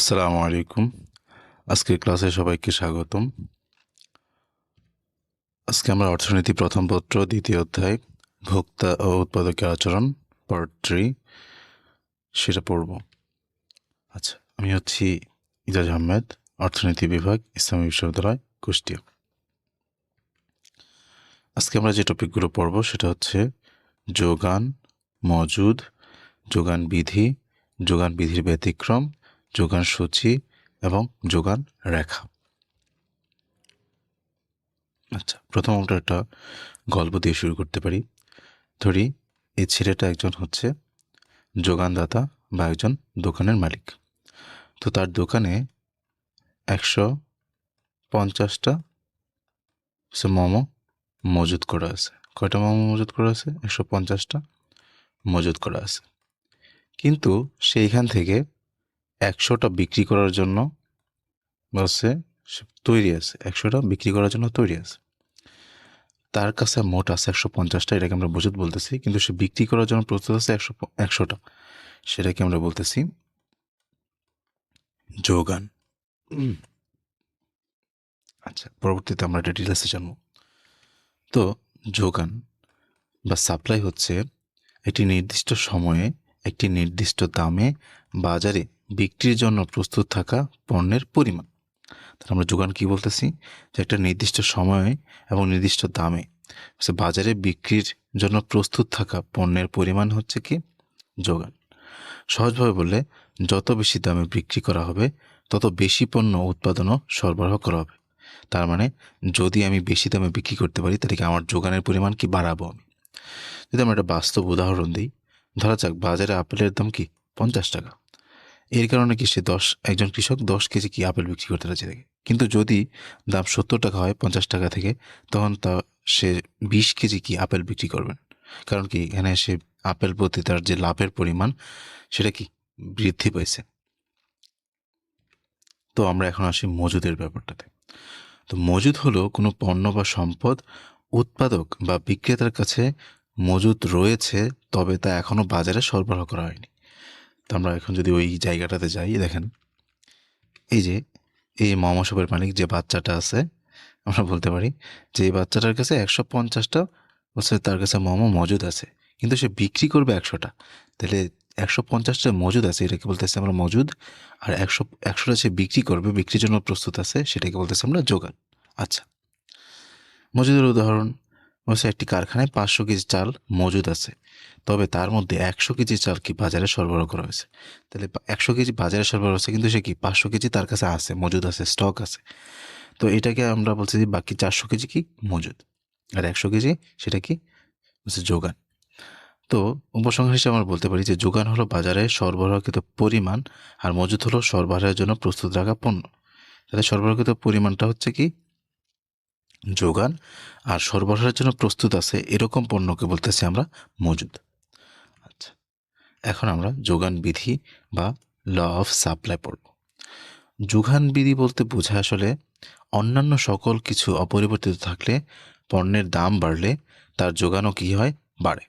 আসসালামু আলাইকুম। আজকের ক্লাসে সবাইকে স্বাগতম। আজকে আমরা অর্থনীতি প্রথম পত্র, দ্বিতীয় অধ্যায়, ভোক্তা ও উৎপাদকের আচরণ পার্ট থ্রি সেটা পড়ব। আচ্ছা আমি হচ্ছি ইজাজ আহমেদ, অর্থনীতি বিভাগ, ইসলামী বিশ্ববিদ্যালয়, কুষ্টিয়া। আজকে আমরা যে টপিকগুলো পড়ব, সেটা হচ্ছে যোগান মজুদ, যোগান বিধি, যোগান বিধির ব্যতিক্রম যোগান সূচি এবং যোগান রেখা। আচ্ছা প্রথম আমরা একটা গল্প দিয়ে শুরু করতে পারি। ধরি, এই ছেলেটা একজন হচ্ছে যোগানদাতা বা একজন দোকানের মালিক। তো তার দোকানে একশো পঞ্চাশটা সে মোমো মজুত করা আছে। কয়টা মোমো মজুত করা আছে? একশো পঞ্চাশটা মজুত করা আছে। কিন্তু সেইখান থেকে একশোটা বিক্রি করার জন্য বলছে সে তৈরি আছে। একশোটা বিক্রি করার জন্য তৈরি আছে। তার কাছে মোট আছে একশো পঞ্চাশটা এটাকে আমরা মজুদ বলতেছি। কিন্তু সে বিক্রি করার জন্য প্রস্তুত আছে একশো একশোটা। সেটাকে আমরা বলতেছি যোগান। আচ্ছা পরবর্তীতে আমরা এটা ডিটেলসে জানব। তো যোগান বা সাপ্লাই হচ্ছে একটি নির্দিষ্ট সময়ে একটি নির্দিষ্ট দামে বাজারে বিক্রির জন্য প্রস্তুত থাকা পণ্যের পরিমাণ। তাহলে আমরা যোগান কি বলতেছি? যে একটা নির্দিষ্ট সময়ে এবং নির্দিষ্ট দামে। সে বাজারে বিক্রির জন্য প্রস্তুত থাকা পণ্যের পরিমাণ হচ্ছে কি? যোগান। সহজভাবে বললে, যত বেশি দামে বিক্রি করা হবে, তত বেশি পণ্য উৎপাদনও সরবরাহ করা হবে। তার মানে যদি আমি বেশি দামে বিক্রি করতে পারি, তাহলে কি আমার যোগানের পরিমাণ কি বাড়াবো আমি? যদি আমরা একটা বাস্তব উদাহরণ দিই, ধরা যাক বাজারে আপেলের দাম কি? পঞ্চাশ টাকা। এর কারণে কি সে দশ, একজন কৃষক দশ কেজি কি আপেল বিক্রি করতে রাজি থাকে? কিন্তু যদি দাম সত্তর টাকা হয়, পঞ্চাশ টাকা থেকে, তখন তা সে বিশ কেজি কি আপেল বিক্রি করবেন? কারণ কি এখানে সে আপেল প্রতি তার যে লাভের পরিমাণ, সেটা কি বৃদ্ধি পেয়েছে তো আমরা এখন আসি মজুদের ব্যাপারটাতে। তো মজুদ হলো কোনো পণ্য বা সম্পদ উৎপাদক বা বিক্রেতার কাছে মজুদ রয়েছে, তবে তা এখনও বাজারে সরবরাহ করা হয়নি। তো আমরা এখন যদি ওই জায়গাটাতে যাই দেখেন, এই যে, এই মমসবের মালিক যে বাচ্চাটা আছে, আমরা বলতে পারি যে এই বাচ্চাটার কাছে একশো পঞ্চাশটা বছর তার কাছে মোমো মজুদ আছে, কিন্তু সে বিক্রি করবে একশোটা। তাহলে একশো পঞ্চাশটা মজুদ আছে, এটাকে বলতেছে আমরা মজুদ, আর একশো, একশোটা সে বিক্রি করবে, বিক্রির জন্য প্রস্তুত আছে, সেটাকে বলতেছে আমরা যোগান। আচ্ছা মজুদের উদাহরণ বলছে একটি কারখানায় পাঁচশো কেজি চাল মজুদ আছে। তবে তার মধ্যে একশো কেজি চাল কি বাজারে সরবরাহ করা হয়েছে? তাহলে একশো কেজি বাজারে সরবরাহ হচ্ছে কিন্তু সে কি পাঁচশো কেজি তার কাছে আছে, মজুদ আছে, স্টক আছে? তো এটাকে আমরা বলছি যে বাকি চারশো কেজি কি মজুদ? আর একশো কেজি সেটা কি হচ্ছে যোগান। তো উপসংহার হিসেবে আমরা বলতে পারি যে যোগান হলো বাজারে সরবরাহকৃত পরিমাণ আর মজুদ হলো সরবরাহের জন্য প্রস্তুত রাখা পণ্য। তাহলে সরবরাহকৃত পরিমাণটা হচ্ছে কি? যোগান আর সরবরাহের জন্য প্রস্তুত আছে, এরকম পণ্যকে বলতেছি আমরা মজুদ। আচ্ছা এখন আমরা যোগান বিধি বা ল অফ সাপ্লাই পড়ব। যোগান বিধি বলতে বোঝায় আসলে অন্যান্য সকল কিছু অপরিবর্তিত থাকলে পণ্যের দাম বাড়লে তার যোগানও কী হয়? বাড়ে।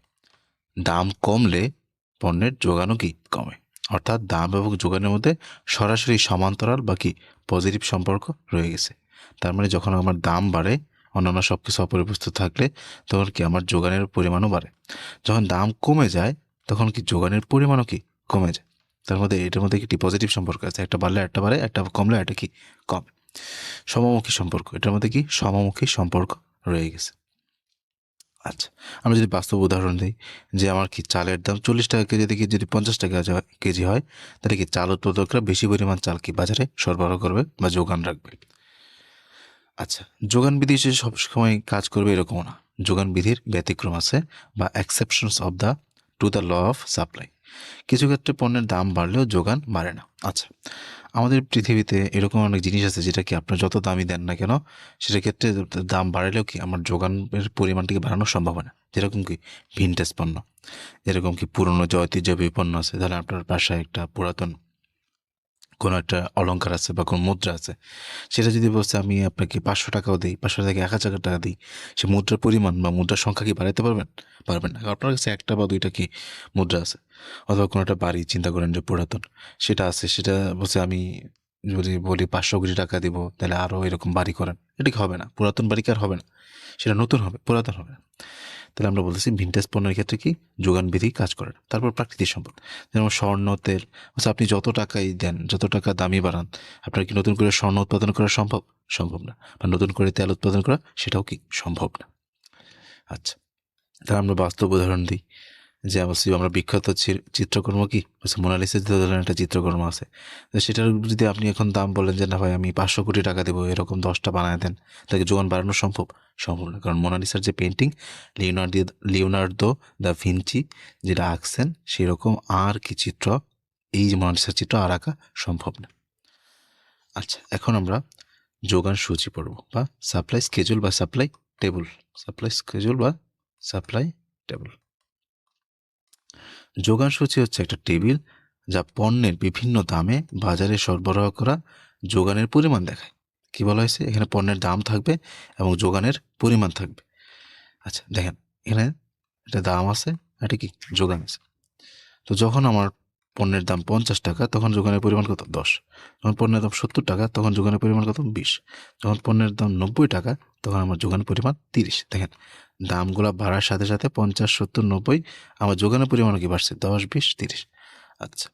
দাম কমলে পণ্যের যোগানও কি কমে? অর্থাৎ দাম এবং যোগানের মধ্যে সরাসরি সমান্তরাল বা কি পজিটিভ সম্পর্ক রয়ে গেছে। তার মানে যখন আমার দাম বাড়ে, অন্যান্য সব কিছু অপরিবর্তিত থাকলে তখন কি আমার যোগানের পরিমাণও বাড়ে? যখন দাম কমে যায়, তখন কি যোগানের পরিমাণও কি কমে যায়? তার মধ্যে এটার মধ্যে একটি পজিটিভ সম্পর্ক আছে, একটা বাড়লে একটা বাড়ে, একটা কমলে একটা কি কমে। সমমুখী সম্পর্ক, এটার মধ্যে কি সমমুখী সম্পর্ক রয়ে গেছে। আচ্ছা আমরা যদি বাস্তব উদাহরণ দিই, যে আমার কি চালের দাম চল্লিশ টাকা কেজি থেকে যদি পঞ্চাশ টাকা কেজি হয়, তাহলে কি চাল উৎপাদকরা বেশি পরিমাণ চাল কি বাজারে সরবরাহ করবে বা যোগান রাখবে? আচ্ছা যোগান বিধি যে সবসময় কাজ করবে এরকম না। যোগান বিধির ব্যতিক্রম আছে বা exceptions of the to the law of supply কিছু ক্ষেত্রে পণ্যের দাম বাড়লেও যোগান বাড়ে না। আচ্ছা আমাদের পৃথিবীতে এরকম অনেক জিনিস আছে যেটা কি আপনার যত দামই দেন না কেন সেটার ক্ষেত্রে দাম বাড়লেও কি আমার যোগানের পরিমাণটিকে বাড়ানো সম্ভব হয় না? যেরকম কি ভিনটেজ পণ্য, যেরকম কি পুরনো যে ঐতিহ্যবাহী পণ্য আছে। তাহলে আপনার বাসায় একটা পুরাতন কোনো একটা অলংকার আছে বা কোনো মুদ্রা আছে, সেটা যদি বলছে আমি আপনাকে পাঁচশো টাকাও দিই, পাঁচশো থেকে এক হাজার টাকা দিই, সে মুদ্রার পরিমাণ বা মুদ্রার সংখ্যা কি বাড়াতে পারবেন? পারবেন না। কারণ আপনার কাছে একটা বা দুইটা কি মুদ্রা আছে? অথবা কোনো একটা বাড়ি, চিন্তা করেন যে পুরাতন, সেটা আছে, সেটা বলছে আমি যদি বলি পাঁচশো কোটি টাকা দিব, তাহলে আরও এরকম বাড়ি করেন। এটা কি হবে না? পুরাতন বাড়ি কি আর হবে না? সেটা নতুন হবে, পুরাতন হবে না। তাহলে আমরা বলতেছি ভিনটেজ পণ্যের ক্ষেত্রে কি যোগান বিধি কাজ করে তারপর প্রাকৃতিক সম্পদ। যেমন স্বর্ণ, তেল। আচ্ছা আপনি যত টাকাই দেন, যত টাকা দামি বাড়ান আপনার কি নতুন করে স্বর্ণ উৎপাদন করা সম্ভব? সম্ভব না। বা নতুন করে তেল উৎপাদন করা, সেটাও কি সম্ভব না? আচ্ছা তাহলে আমরা বাস্তব উদাহরণ দিই। যে অবশ্যই আমরা বিখ্যাত চিত্রকর্ম কি? বলছে মোনালিসের যে ধরনের একটা চিত্রকর্ম আছে। তো সেটার যদি আপনি এখন দাম বলেন যে, না ভাই, আমি পাঁচশো কোটি টাকা দেবো, এরকম দশটা বানায় দেন তাকে যোগান বাড়ানো সম্ভব? সম্ভব না। কারণ মোনালিসার যে painting Leonardi Leonardo da Vinci যেটা আঁকছেন, সেরকম আর কি চিত্র, এই যে মোনালিসার চিত্র আর আঁকা সম্ভব না। আচ্ছা এখন আমরা যোগান সূচি পড়ব, বা সাপ্লাই স্কেজুল বা সাপ্লাই টেবিল সাপ্লাই স্কেজুল বা সাপ্লাই টেবিল যোগান সূচি হচ্ছে একটা টেবিল যা পণ্যের বিভিন্ন দামে বাজারে সরবরাহ করা যোগানের পরিমাণ দেখায়। কি বলা হয়েছে? এখানে পণ্যের দাম থাকবে এবং যোগানের পরিমাণ থাকবে। আচ্ছা দেখেন, এখানে একটা দাম আছে এটা কি? যোগান আছে। তো যখন আমার পণ্যের দাম পঞ্চাশ টাকা, তখন যোগানের পরিমাণ কত? দশ। যখন পণ্যের দাম সত্তর টাকা, তখন যোগানের পরিমাণ কত? বিশ। যখন পণ্যের দাম নব্বই টাকা, তখন আমার যোগানের পরিমাণ তিরিশ। দেখেন দামগুলো বাড়ার সাথে সাথে পঞ্চাশ, সত্তর, নব্বই, আমার যোগানের পরিমাণও কি বাড়ছে? দশ, বিশ, তিরিশ। আচ্ছা।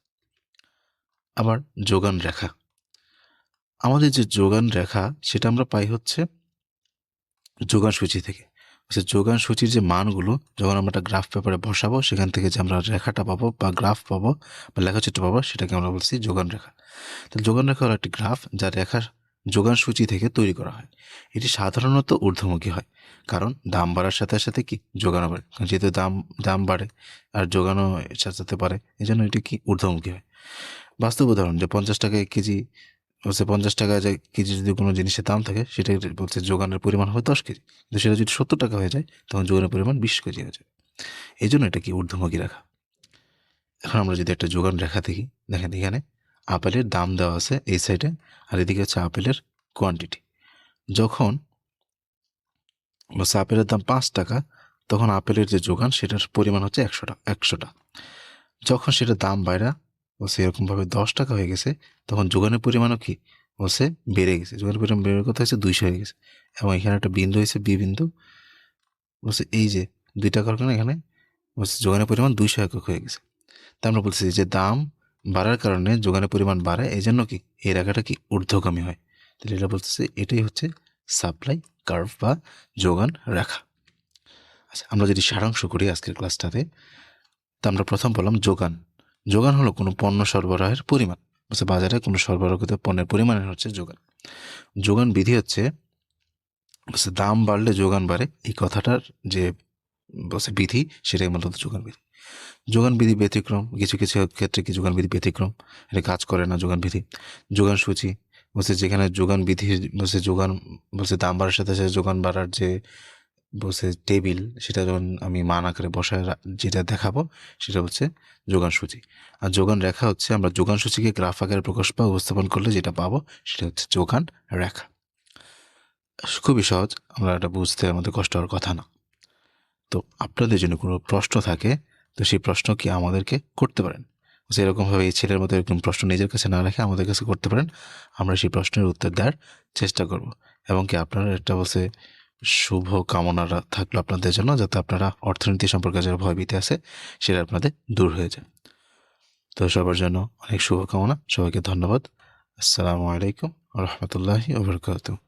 আবার যোগান রেখা। আমাদের যে যোগান রেখা, সেটা আমরা পাই হচ্ছে যোগান সূচি থেকে। যোগান সূচির যে মানগুলো, যখন আমরা একটা গ্রাফ পেপারে বসাবো, সেখান থেকে যে আমরা রেখাটা পাবো বা গ্রাফ পাবো বা লেখাচিত্র পাবো, সেটাকে আমরা বলছি যোগান রেখা। তো যোগান রেখা হলো একটি গ্রাফ যা রেখার যোগান সূচি থেকে তৈরি করা হয়। এটি সাধারণত ঊর্ধ্বমুখী হয়, কারণ দাম বাড়ার সাথে সাথে কি যোগানো বাড়ে? যেহেতু দাম দাম বাড়ে আর যোগানো সাজাতে পারে এই জন্য এটি কি ঊর্ধ্বমুখী হয়? বাস্তব উদাহরণ, যে পঞ্চাশ টাকা এক কেজি হচ্ছে পঞ্চাশ টাকা যে কেজি যদি কোনো জিনিসের দাম থাকে, সেটা বলছে যোগানের পরিমাণ হয় দশ কেজি। কিন্তু সেটা যদি সত্তর টাকা হয়ে যায়, তখন যোগানের পরিমাণ বিশ কেজি হয়ে যায়। এই জন্য এটা কি ঊর্ধ্বমুখী রাখা। এখন আমরা যদি একটা যোগান রেখা দেখি, দেখেন এখানে আপেলের দাম দেওয়া আছে এই সাইডে আর এদিকে হচ্ছে আপেলের কোয়ান্টিটি যখন বলছে আপেলের দাম পাঁচ টাকা, তখন আপেলের যে যোগান, সেটার পরিমাণ হচ্ছে একশো টাকা একশোটা যখন সেটার দাম বাইরা বলছে এরকমভাবে দশ টাকা হয়ে গেছে, তখন যোগানের পরিমাণও কি? বলছে বেড়ে গেছে। যোগানের পরিমাণ বেড়ে কথা হয়েছে দুইশো হয়ে গেছে। এবং এখানে একটা বিন্দু হয়েছে, বি বিন্দু। বলছে এই যে দুই টাকার কারণে এখানে বলছে যোগানের পরিমাণ দুইশো একক হয়ে গেছে। তা আমরা বলছি যে দাম বাড়ার কারণে যোগানের পরিমাণ বাড়ায় এই জন্য কি এই রেখাটা কি ঊর্ধ্বগামী হয়? তাহলে এটা বলতেছে এটাই হচ্ছে সাপ্লাই কার্ভ বা যোগান রেখা। আচ্ছা আমরা যদি সারাংশ করি আজকের ক্লাসটাতে, তা আমরা প্রথম বললাম যোগান। যোগান হলো কোনো পণ্য সরবরাহের পরিমাণ। বলছে বাজারে কোনো সরবরাহকৃত পণ্যের পরিমাণের হচ্ছে যোগান। যোগান বিধি হচ্ছে দাম বাড়লে যোগান বাড়ে। এই কথাটার যে বলছে বিধি, সেটাই মূলত যোগান বিধি। যোগান বিধি ব্যতিক্রম, কিছু কিছু ক্ষেত্রে কি যোগান বিধি ব্যতিক্রম? এটা কাজ করে না যোগান বিধি। যোগান সূচি, বলছে যেখানে যোগান বিধি, বলছে যোগান, বলছে দাম বাড়ার সাথে সাথে যোগান বাড়ার যে, বলছে টেবিল, সেটা যখন আমি মান আকারে বসায় যেটা দেখাবো, সেটা হচ্ছে যোগান সূচি। আর যোগান রেখা হচ্ছে, আমরা যোগান সূচিকে গ্রাফ আকারে প্রকাশ বা উপস্থাপন করলে যেটা পাবো, সেটা হচ্ছে যোগান রেখা। খুবই সহজ, আমরা এটা বুঝতে আমাদের কষ্ট হওয়ার কথা না। তো আপনাদের জন্য কোনো প্রশ্ন থাকে, তো সেই প্রশ্ন কি আমাদেরকে করতে পারেন? যেরকমভাবে এই ছেলের মতো এরকম প্রশ্ন নিজের কাছে না রেখে আমাদের কাছে করতে পারেন, আমরা সেই প্রশ্নের উত্তর দেওয়ার চেষ্টা করব। এবং কি আপনারা একটা বসে শুভ কামনারা থাকল আপনাদের জন্য, যাতে আপনারা অর্থনীতি সম্পর্কে যারা ভয়ভীতি আছে, সেটা আপনাদের দূর হয়ে যায়। তো সবার জন্য অনেক শুভকামনা সবাইকে ধন্যবাদ। আসসালামু আলাইকুম রহমতুল্লাহি ওবরকাতুহ